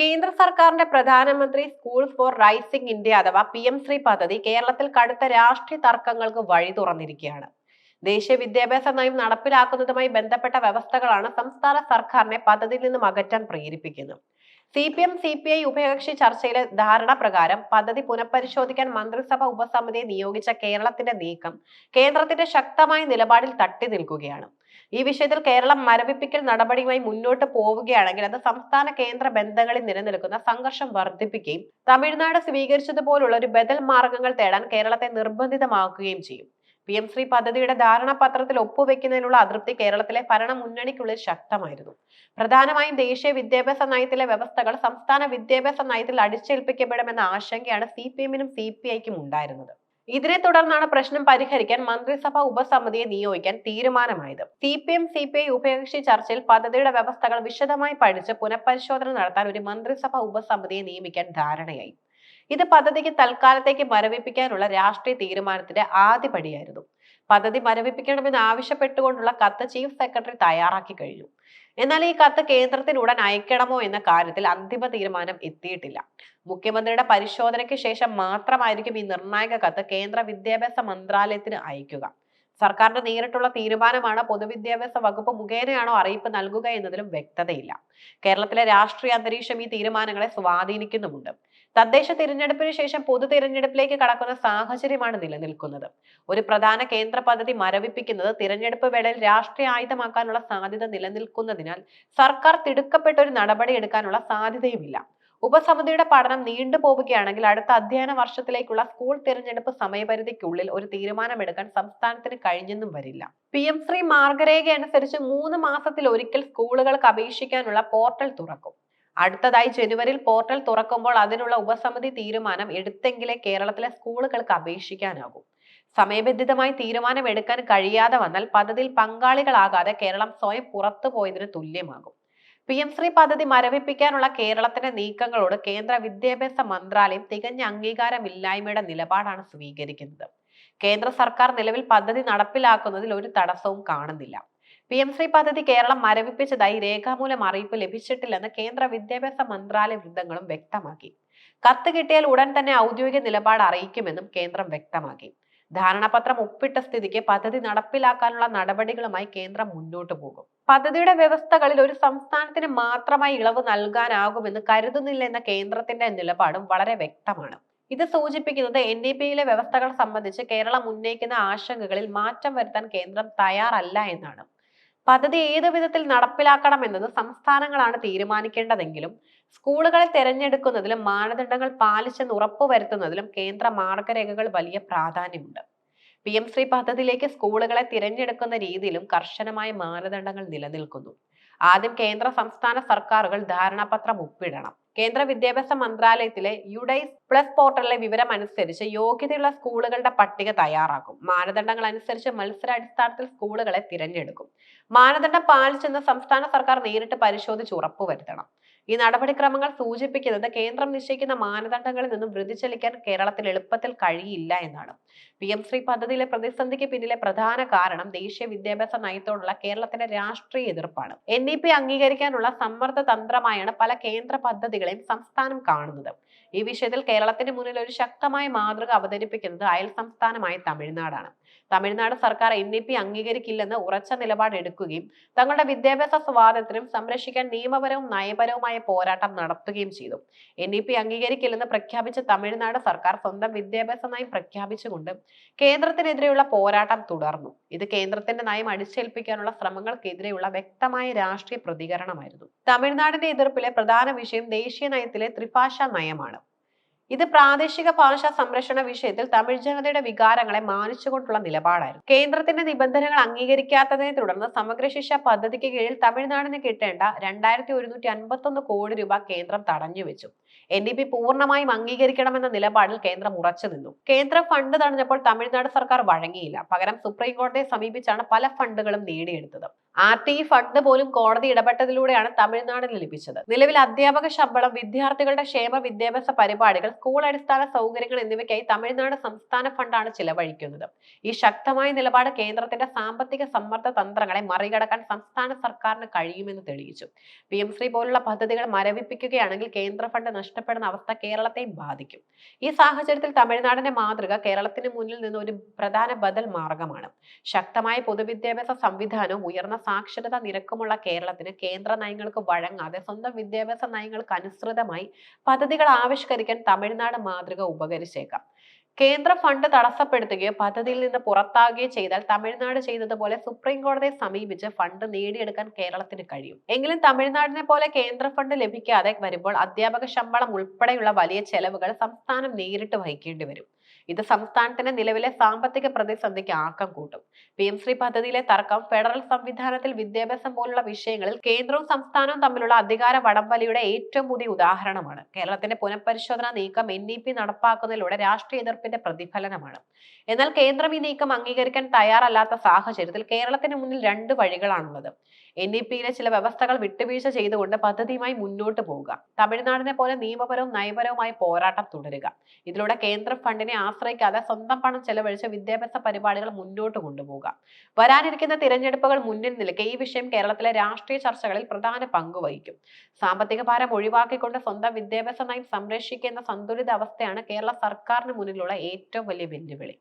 കേന്ദ്ര സർക്കാരിന്റെ പ്രധാനമന്ത്രി സ്കൂൾ ഫോർ റൈസിംഗ് ഇന്ത്യ അഥവാ പി എം ശ്രീ പദ്ധതി കേരളത്തിൽ കടുത്ത രാഷ്ട്രീയ തർക്കങ്ങൾക്ക് വഴി തുറന്നിരിക്കുകയാണ്. ദേശീയ വിദ്യാഭ്യാസ നയം നടപ്പിലാക്കുന്നതുമായി ബന്ധപ്പെട്ട വ്യവസ്ഥകളാണ് സംസ്ഥാന സർക്കാരിനെ പദ്ധതിയിൽ നിന്നും അകറ്റാൻ പ്രേരിപ്പിക്കുന്നത്. C P M C P I ഉഭയകക്ഷി ചർച്ചയിലെ ധാരണ പ്രകാരം പദ്ധതി പുനഃപരിശോധിക്കാൻ മന്ത്രിസഭ ഉപസമിതിയെ നിയോഗിച്ച കേരളത്തിന്റെ നീക്കം കേന്ദ്രത്തിന്റെ ശക്തമായ നിലപാടിൽ തട്ടി നിൽക്കുകയാണ്. ഈ വിഷയത്തിൽ കേരളം മരവിപ്പിക്കൽ നടപടിയുമായി മുന്നോട്ട് പോവുകയാണെങ്കിൽ അത് സംസ്ഥാന കേന്ദ്ര ബന്ധങ്ങളിൽ നിലനിൽക്കുന്ന സംഘർഷം വർദ്ധിപ്പിക്കുകയും തമിഴ്നാട് സ്വീകരിച്ചതുപോലുള്ള ഒരു ബദൽ മാർഗങ്ങൾ തേടാൻ കേരളത്തെ നിർബന്ധിതമാക്കുകയും ചെയ്യും. പി എം ശ്രീ പദ്ധതിയുടെ ധാരണാപത്രത്തിൽ ഒപ്പുവെക്കുന്നതിനുള്ള അതൃപ്തി കേരളത്തിലെ ഭരണ മുന്നണിക്കുള്ളിൽ ശക്തമായിരുന്നു. പ്രധാനമായും ദേശീയ വിദ്യാഭ്യാസ നയത്തിലെ വ്യവസ്ഥകൾ സംസ്ഥാന വിദ്യാഭ്യാസ നയത്തിൽ അടിച്ചേൽപ്പിക്കപ്പെടുമെന്ന ആശങ്കയാണ് സി പി എമ്മിനും സി പി ഐക്കും ഉണ്ടായിരുന്നത്. ഇതിനെ തുടർന്നാണ് പ്രശ്നം പരിഹരിക്കാൻ മന്ത്രിസഭാ ഉപസമിതിയെ നിയോഗിക്കാൻ തീരുമാനമായത്. C P M C P I ഉഭയകക്ഷി ചർച്ചയിൽ പദ്ധതിയുടെ വ്യവസ്ഥകൾ വിശദമായി പഠിച്ച് പുനഃപരിശോധന നടത്താൻ ഒരു മന്ത്രിസഭാ ഉപസമിതിയെ നിയമിക്കാൻ ധാരണയായി. ഇത് പദ്ധതിക്ക് തൽക്കാലത്തേക്ക് മരവിപ്പിക്കാനുള്ള രാഷ്ട്രീയ തീരുമാനത്തിന്റെ ആദ്യപടിയായിരുന്നു. പദ്ധതി മരവിപ്പിക്കണമെന്ന് ആവശ്യപ്പെട്ടുകൊണ്ടുള്ള കത്ത് ചീഫ് സെക്രട്ടറി തയ്യാറാക്കി കഴിഞ്ഞു. എന്നാൽ ഈ കത്ത് കേന്ദ്രത്തിന് ഉടൻ അയക്കണമോ എന്ന കാര്യത്തിൽ അന്തിമ തീരുമാനം എത്തിയിട്ടില്ല. മുഖ്യമന്ത്രിയുടെ പരിശോധനയ്ക്ക് ശേഷം മാത്രമായിരിക്കും ഈ നിർണായക കത്ത് കേന്ദ്ര വിദ്യാഭ്യാസ മന്ത്രാലയത്തിന് അയക്കുക. സർക്കാരിന്റെ നേരിട്ടുള്ള തീരുമാനമാണ് പൊതുവിദ്യാഭ്യാസ വകുപ്പ് മുഖേനയാണോ അറിയിപ്പ് നൽകുക എന്നതിലും വ്യക്തതയില്ല. കേരളത്തിലെ രാഷ്ട്രീയ അന്തരീക്ഷം ഈ തീരുമാനങ്ങളെ സ്വാധീനിക്കുന്നുമുണ്ട്. തദ്ദേശ തിരഞ്ഞെടുപ്പിന് ശേഷം പൊതു തിരഞ്ഞെടുപ്പിലേക്ക് കടക്കുന്ന സാഹചര്യമാണ് നിലനിൽക്കുന്നത്. ഒരു പ്രധാന കേന്ദ്ര പദ്ധതി മരവിപ്പിക്കുന്നത് തിരഞ്ഞെടുപ്പ് വേളയിൽ രാഷ്ട്രീയ ആയുധമാക്കാനുള്ള സാധ്യത നിലനിൽക്കുന്നതിനാൽ സർക്കാർ തിടുക്കപ്പെട്ട ഒരു നടപടി എടുക്കാനുള്ള സാധ്യതയുമില്ല. ഉപസമിതിയുടെ പഠനം നീണ്ടുപോവുകയാണെങ്കിൽ അടുത്ത അധ്യയന വർഷത്തിലേക്കുള്ള സ്കൂൾ തിരഞ്ഞെടുപ്പ് സമയപരിധിക്കുള്ളിൽ ഒരു തീരുമാനമെടുക്കാൻ സംസ്ഥാനത്തിന് കഴിഞ്ഞെന്നും വരില്ല. പി എം ശ്രീ മാർഗരേഖ അനുസരിച്ച് മൂന്ന് മാസത്തിൽ ഒരിക്കൽ സ്കൂളുകൾക്ക് അപേക്ഷിക്കാനുള്ള പോർട്ടൽ തുറക്കും. അടുത്തതായി ജനുവരിയിൽ പോർട്ടൽ തുറക്കുമ്പോൾ അതിനുള്ള ഉപസമിതി തീരുമാനം എടുത്തെങ്കിലേ കേരളത്തിലെ സ്കൂളുകൾക്ക് അപേക്ഷിക്കാനാകും. സമയബന്ധിതമായി തീരുമാനം എടുക്കാൻ കഴിയാതെ വന്നാൽ പദ്ധതിയിൽ പങ്കാളികളാകാതെ കേരളം സ്വയം പുറത്തു പോയതിന് തുല്യമാകും. പി എം ശ്രീ പദ്ധതി മരവിപ്പിക്കാനുള്ള കേരളത്തിന്റെ നീക്കങ്ങളോട് കേന്ദ്ര വിദ്യാഭ്യാസ മന്ത്രാലയം തികഞ്ഞ അംഗീകാരമില്ലായ്മയുടെ നിലപാടാണ് സ്വീകരിക്കുന്നത്. കേന്ദ്ര സർക്കാർ നിലവിൽ പദ്ധതി നടപ്പിലാക്കുന്നതിൽ ഒരു തടസ്സവും കാണുന്നില്ല. പി എം ശ്രീ പദ്ധതി കേരളം മരവിപ്പിച്ചതായി രേഖാമൂലം അറിയിപ്പ് ലഭിച്ചിട്ടില്ലെന്ന് കേന്ദ്ര വിദ്യാഭ്യാസ മന്ത്രാലയ വൃന്ദങ്ങളും വ്യക്തമാക്കി. കത്ത് കിട്ടിയാൽ ഉടൻ തന്നെ ഔദ്യോഗിക നിലപാട് അറിയിക്കുമെന്നും കേന്ദ്രം വ്യക്തമാക്കി. ധാരണാപത്രം ഒപ്പിട്ട സ്ഥിതിക്ക് പദ്ധതി നടപ്പിലാക്കാനുള്ള നടപടികളുമായി കേന്ദ്രം മുന്നോട്ടു പോകും. പദ്ധതിയുടെ വ്യവസ്ഥകളിൽ ഒരു സംസ്ഥാനത്തിന് മാത്രമായി ഇളവ് നൽകാനാകുമെന്ന് കരുതുന്നില്ല എന്ന കേന്ദ്രത്തിന്റെ നിലപാടും വളരെ വ്യക്തമാണ്. ഇത് സൂചിപ്പിക്കുന്നത് എൻ ഡി പിയിലെ വ്യവസ്ഥകൾ സംബന്ധിച്ച് കേരളം ഉന്നയിക്കുന്ന ആശങ്കകളിൽ മാറ്റം വരുത്താൻ കേന്ദ്രം തയ്യാറല്ല എന്നാണ്. പദ്ധതി ഏത് വിധത്തിൽ നടപ്പിലാക്കണമെന്നത് സംസ്ഥാനങ്ങളാണ് തീരുമാനിക്കേണ്ടതെങ്കിലും സ്കൂളുകളെ തിരഞ്ഞെടുക്കുന്നതിലും മാനദണ്ഡങ്ങൾ പാലിച്ചെന്ന് ഉറപ്പുവരുത്തുന്നതിലും കേന്ദ്ര മാർഗരേഖകൾ വലിയ പ്രാധാന്യമുണ്ട്. പി എം ശ്രീ പദ്ധതിയിലേക്ക് സ്കൂളുകളെ തിരഞ്ഞെടുക്കുന്ന രീതിയിലും കർശനമായ മാനദണ്ഡങ്ങൾ നിലനിൽക്കുന്നു. ആദ്യം കേന്ദ്ര സംസ്ഥാന സർക്കാരുകൾ ധാരണാപത്രം ഒപ്പിടണം. കേന്ദ്ര വിദ്യാഭ്യാസ മന്ത്രാലയത്തിലെ യുഡൈസ് പ്ലസ് പോർട്ടലിലെ വിവരം അനുസരിച്ച് യോഗ്യതയുള്ള സ്കൂളുകളുടെ പട്ടിക തയ്യാറാക്കും. മാനദണ്ഡങ്ങൾ അനുസരിച്ച് മത്സരാടിസ്ഥാനത്തിൽ സ്കൂളുകളെ തിരഞ്ഞെടുക്കും. മാനദണ്ഡം പാലിച്ചെന്ന് സംസ്ഥാന സർക്കാർ നേരിട്ട് പരിശോധിച്ച് ഉറപ്പുവരുത്തണം. ഈ നടപടിക്രമങ്ങൾ സൂചിപ്പിക്കുന്നത് കേന്ദ്രം നിശ്ചയിക്കുന്ന മാനദണ്ഡങ്ങളിൽ നിന്നും വ്യതിചലിക്കാൻ കേരളത്തിൽ എളുപ്പത്തിൽ കഴിയില്ല എന്നാണ്. പി എം ശ്രീ പദ്ധതിയിലെ പ്രതിസന്ധിക്ക് പിന്നിലെ പ്രധാന കാരണം ദേശീയ വിദ്യാഭ്യാസ നയത്തോടുള്ള കേരളത്തിന്റെ രാഷ്ട്രീയ എതിർപ്പാണ്. എൻ ഇ പി അംഗീകരിക്കാനുള്ള സമ്മർദ്ദ തന്ത്രമായാണ് പല കേന്ദ്ര പദ്ധതികളെയും സംസ്ഥാനം കാണുന്നത്. ഈ വിഷയത്തിൽ കേരളത്തിന്റെ മുന്നിൽ ഒരു ശക്തമായ മാതൃക അവതരിപ്പിക്കുന്നത് അയൽ സംസ്ഥാനമായ തമിഴ്നാടാണ്. തമിഴ്നാട് സർക്കാർ എൻ ഇ പി അംഗീകരിക്കില്ലെന്ന് ഉറച്ച നിലപാട് എടുക്കുകയും തങ്ങളുടെ വിദ്യാഭ്യാസ സ്വാതന്ത്ര്യം സംരക്ഷിക്കാൻ നിയമപരവും നയപരവുമായ പോരാട്ടം നടത്തുകയും ചെയ്തു. എൻ ഇ പി അംഗീകരിക്കില്ലെന്ന് പ്രഖ്യാപിച്ച തമിഴ്നാട് സർക്കാർ സ്വന്തം വിദ്യാഭ്യാസ നയം പ്രഖ്യാപിച്ചുകൊണ്ട് കേന്ദ്രത്തിനെതിരെയുള്ള പോരാട്ടം തുടർന്നു. ഇത് കേന്ദ്രത്തിന്റെ നയം അടിച്ചേൽപ്പിക്കാനുള്ള ശ്രമങ്ങൾക്കെതിരെയുള്ള വ്യക്തമായ രാഷ്ട്രീയ പ്രതികരണമായിരുന്നു. തമിഴ്നാടിന്റെ എതിർപ്പിലെ പ്രധാന വിഷയം ദേശീയ നയത്തിലെ ത്രിഭാഷ നയമാണ്. ഇത് പ്രാദേശിക ഭാഷാ സംരക്ഷണ വിഷയത്തിൽ തമിഴ് ജനതയുടെ വികാരങ്ങളെ മാനിച്ചുകൊണ്ടുള്ള നിലപാടായിരുന്നു. കേന്ദ്രത്തിന്റെ നിബന്ധനകൾ അംഗീകരിക്കാത്തതിനെ തുടർന്ന് സമഗ്ര ശിക്ഷ പദ്ധതിക്ക് കീഴിൽ തമിഴ്നാടിന് കിട്ടേണ്ട രണ്ടായിരത്തി ഒരുന്നൂറ്റി അൻപത്തൊന്ന് കോടി രൂപ കേന്ദ്രം തടഞ്ഞുവെച്ചു എൻ ഡി പി പൂർണമായും അംഗീകരിക്കണമെന്ന നിലപാടിൽ കേന്ദ്രം ഉറച്ചു നിന്നു. കേന്ദ്ര ഫണ്ട് തടഞ്ഞപ്പോൾ തമിഴ്നാട് സർക്കാർ വഴങ്ങിയില്ല. പകരം സുപ്രീം കോടതിയെ സമീപിച്ചാണ് പല ഫണ്ടുകളും നേടിയെടുത്തത്. ആർ ടി ഫണ്ട് പോലും കോടതി ഇടപെട്ടതിലൂടെയാണ് തമിഴ്നാടിന് ലഭിച്ചത്. നിലവിൽ അധ്യാപക ശമ്പളം വിദ്യാർത്ഥികളുടെ ക്ഷേമ വിദ്യാഭ്യാസ പരിപാടികൾ സ്കൂൾ അടിസ്ഥാന സൗകര്യങ്ങൾ എന്നിവയ്ക്കായി തമിഴ്നാട് സംസ്ഥാന ഫണ്ടാണ് ചിലവഴിക്കുന്നത്. ഈ ശക്തമായ നിലപാട് കേന്ദ്രത്തിന്റെ സാമ്പത്തിക സമ്മർദ്ദ തന്ത്രങ്ങളെ മറികടക്കാൻ സംസ്ഥാന സർക്കാരിന് കഴിയുമെന്ന് തെളിയിച്ചു. പി എം ശ്രീ പോലുള്ള പദ്ധതികൾ മരവിപ്പിക്കുകയാണെങ്കിൽ കേന്ദ്ര ഫണ്ട് നഷ്ടപ്പെടുന്ന അവസ്ഥ കേരളത്തെയും ബാധിക്കും. ഈ സാഹചര്യത്തിൽ തമിഴ്നാടിന്റെ മാതൃക കേരളത്തിന് മുന്നിൽ നിന്ന് ഒരു പ്രധാന ബദൽ മാർഗമാണ്. ശക്തമായ പൊതുവിദ്യാഭ്യാസ സംവിധാനവും ഉയർന്ന സാക്ഷരതാ നിരക്കുമുള്ള കേരളത്തിന് കേന്ദ്ര നയങ്ങൾക്ക് വഴങ്ങാതെ സ്വന്തം വിദ്യാഭ്യാസ നയങ്ങൾക്ക് അനുസൃതമായി പദ്ധതികൾ ആവിഷ്കരിക്കാൻ തമിഴ്നാട് മാതൃക ഉപകരിച്ചേക്കാം. കേന്ദ്ര ഫണ്ട് തടസ്സപ്പെടുത്തുകയോ പദ്ധതിയിൽ നിന്ന് പുറത്താകുകയോ ചെയ്താൽ തമിഴ്നാട് ചെയ്തതുപോലെ സുപ്രീം കോടതിയെ സമീപിച്ച് ഫണ്ട് നേടിയെടുക്കാൻ കേരളത്തിന് കഴിയും. എങ്കിലും തമിഴ്നാടിനെ പോലെ കേന്ദ്ര ഫണ്ട് ലഭിക്കാതെ വരുമ്പോൾ അധ്യാപക ശമ്പളം ഉൾപ്പെടെയുള്ള വലിയ ചെലവുകൾ സംസ്ഥാനം നേരിട്ട് വഹിക്കേണ്ടി വരും. ഇത് സംസ്ഥാനത്തിന്റെ നിലവിലെ സാമ്പത്തിക പ്രതിസന്ധിക്ക് ആക്കം കൂട്ടും. പി എം ശ്രീ പദ്ധതിയിലെ തർക്കം ഫെഡറൽ സംവിധാനത്തിൽ വിദ്യാഭ്യാസം പോലുള്ള വിഷയങ്ങളിൽ കേന്ദ്രവും സംസ്ഥാനവും തമ്മിലുള്ള അധികാര വടംവലിയുടെ ഏറ്റവും പുതിയ ഉദാഹരണമാണ്. കേരളത്തിന്റെ പുനഃപരിശോധനാ നീക്കം എൻ ഇ പി നടപ്പാക്കുന്നതിലൂടെ രാഷ്ട്രീയ എതിർപ്പിന്റെ പ്രതിഫലനമാണ്. എന്നാൽ കേന്ദ്രം ഈ നീക്കം അംഗീകരിക്കാൻ തയ്യാറല്ലാത്ത സാഹചര്യത്തിൽ കേരളത്തിന് മുന്നിൽ രണ്ട് വഴികളാണുള്ളത്. എൻ ഇ പിയിലെ ചില വ്യവസ്ഥകൾ വിട്ടുവീഴ്ച ചെയ്തുകൊണ്ട് പദ്ധതിയുമായി മുന്നോട്ട് പോവുക. തമിഴ്നാടിനെ പോലെ നിയമപരവും നയപരവുമായ പോരാട്ടം തുടരുക. ഇതിലൂടെ കേന്ദ്ര ഫണ്ടിനെ ആശ്രയിക്കാതെ സ്വന്തം പണം ചെലവഴിച്ച് വിദ്യാഭ്യാസ പരിപാടികൾ മുന്നോട്ട് കൊണ്ടുപോകുക വരാനിരിക്കുന്ന തിരഞ്ഞെടുപ്പുകൾ മുന്നിൽ നിൽക്കെ ഈ വിഷയം കേരളത്തിലെ രാഷ്ട്രീയ ചർച്ചകളിൽ പ്രധാന പങ്ക് വഹിക്കും. സാമ്പത്തിക ഭാരം ഒഴിവാക്കിക്കൊണ്ട് സ്വന്തം വിദ്യാഭ്യാസ നയം സംരക്ഷിക്കുന്ന സന്തുലിതാവസ്ഥയാണ് കേരള സർക്കാരിന് മുന്നിലുള്ള ഏറ്റവും വലിയ വെല്ലുവിളി.